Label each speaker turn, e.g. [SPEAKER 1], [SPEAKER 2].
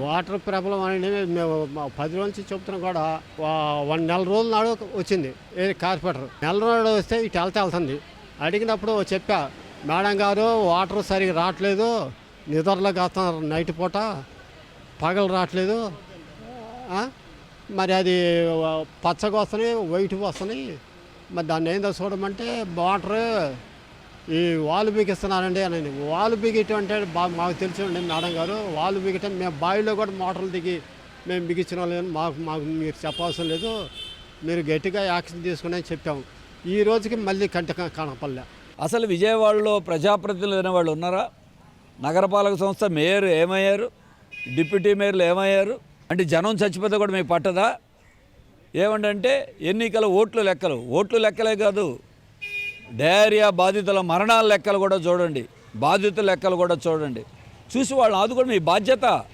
[SPEAKER 1] Water problem అనేది మేము పది రోజుల నుంచి చెప్తున్నాం కూడా. వన్ నెల రోజుల నాడు వచ్చింది. ఏది కార్పొరేటర్. నెల నాడు వస్తే ఇటు వెళ్తే వెళ్తుంది. అడిగినప్పుడు చెప్పా మేడం గారు వాటర్ సరిగా రావట్లేదు. నిద్రలోకి వస్తున్నారు నైట్ పూట. పగలు రావట్లేదు. మరి అది పచ్చగా వస్తున్నాయి వైట్ వస్తున్నాయి. మరి దాన్ని ఏందో చూడమంటే వాటర్ ఈ వాలు బిగిస్తున్నారండి అని వాళ్ళు బిగియటం అంటే బా మాకు తెలిసిండి మేడం గారు. వాళ్ళు బిగటం మేము బావిలో కూడా మోటార్లు దిగి మేము బిగించిన వాళ్ళు. మాకు మాకు మీరు చెప్పవలసిన లేదు. మీరు గట్టిగా యాక్షన్ తీసుకుని చెప్పాము. ఈ రోజుకి మళ్ళీ కంట కనపల్లె
[SPEAKER 2] అసలు విజయవాడలో ప్రజాప్రతినిధులు అనే వాళ్ళు ఉన్నారా? నగరపాలక సంస్థ మేయర్ ఏమయ్యారు? డిప్యూటీ మేయర్లు ఏమయ్యారు? అంటే జనం చచ్చిపోతే కూడా మీకు పట్టదా? ఏమంటే ఎన్నికల ఓట్లు లెక్కలు. ఓట్లు లెక్కలే కాదు. డయేరియా బాధితుల మరణాల లెక్కలు కూడా చూడండి. బాధితుల లెక్కలు కూడా చూడండి. చూసి వాళ్ళని ఆదుకోవడం మీ బాధ్యత